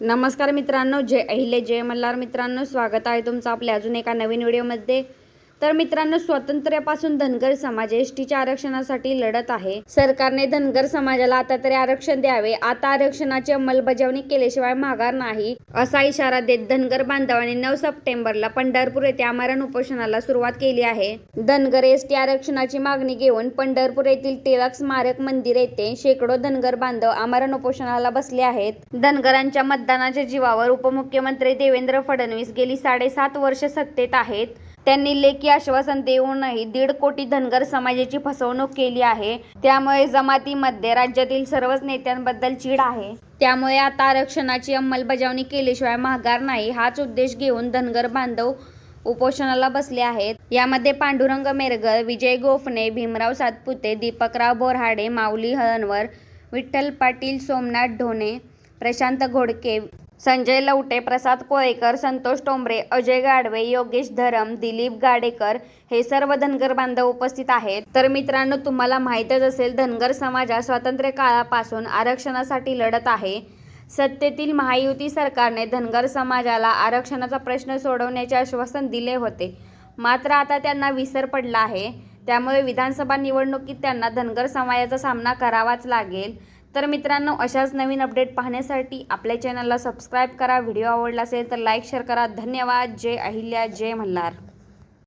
नमस्कार मित्रांनो जय अहिले जय मल्हार मित्रांनो स्वागत आहे तुमचं आपल्या अजून एका नवीन व्हिडिओमध्ये. तर मित्रांनो स्वातंत्र्यापासून धनगर समाज एसटीच्या आरक्षणासाठी लढत आहे. सरकारने धनगर समाजाला आता तरी आरक्षण द्यावे. आता आरक्षणाची अंमलबजावणी केल्याशिवाय माघार नाही. असा इशारा देत धनगर बांधवांनी नऊ सप्टेंबरला पंढरपूर येथे आमरण उपोषणाला सुरुवात केली आहे. धनगर एसटी आरक्षणाची मागणी घेऊन पंढरपूर येथील टिळक स्मारक मंदिर येथे शेकडो धनगर बांधव आमरण उपोषणाला बसले आहेत. धनगरांच्या मतदानाच्या जीवावर उपमुख्यमंत्री देवेंद्र फडणवीस गेली साडेसात वर्ष सत्तेत आहेत. त्यांनी लेखी आश्वासन देऊनही दीड कोटी धनगर समाजाची फसवणूक केली आहे. त्यामुळे जमातीमध्ये राज्यातील सर्वच नेत्यांबद्दल चीड आहे. त्यामुळे आता आरक्षणाची अंमलबजावणी केल्याशिवाय माघार नाही हाच उद्देश घेऊन धनगर बांधव उपोषणाला बसले आहेत. यामध्ये पांडुरंग मेरगर विजय गोफणे भीमराव सातपुते दीपकराव बोरहाडे माऊली हळनवर विठ्ठल पाटील सोमनाथ ढोणे प्रशांत घोडके संजय लवटे प्रसाद कोळेकर संतोष टोंबरे अजय गाडवे योगेश धरम दिलीप गाडेकर हे सर्व धनगर बांधव उपस्थित आहेत. तर मित्रांनो तुम्हाला माहीतच असेल धनगर समाजा स्वातंत्र्य काळापासून आरक्षणासाठी लढत आहे. सत्तेतील महायुती सरकारने धनगर समाजाला आरक्षणाचा प्रश्न सोडवण्याचे आश्वासन दिले होते. मात्र आता त्यांना विसर पडला आहे. त्यामुळे विधानसभा निवडणुकीत त्यांना धनगर समाजाचा सामना करावाच लागेल. तर मित्रांनो अशाच नवीन अपडेट पाहण्यासाठी आपल्या चॅनलला सबस्क्राईब करा. व्हिडिओ आवडला असेल तर लाईक शेअर करा. धन्यवाद. जय अहिल्या. जय मल्हार.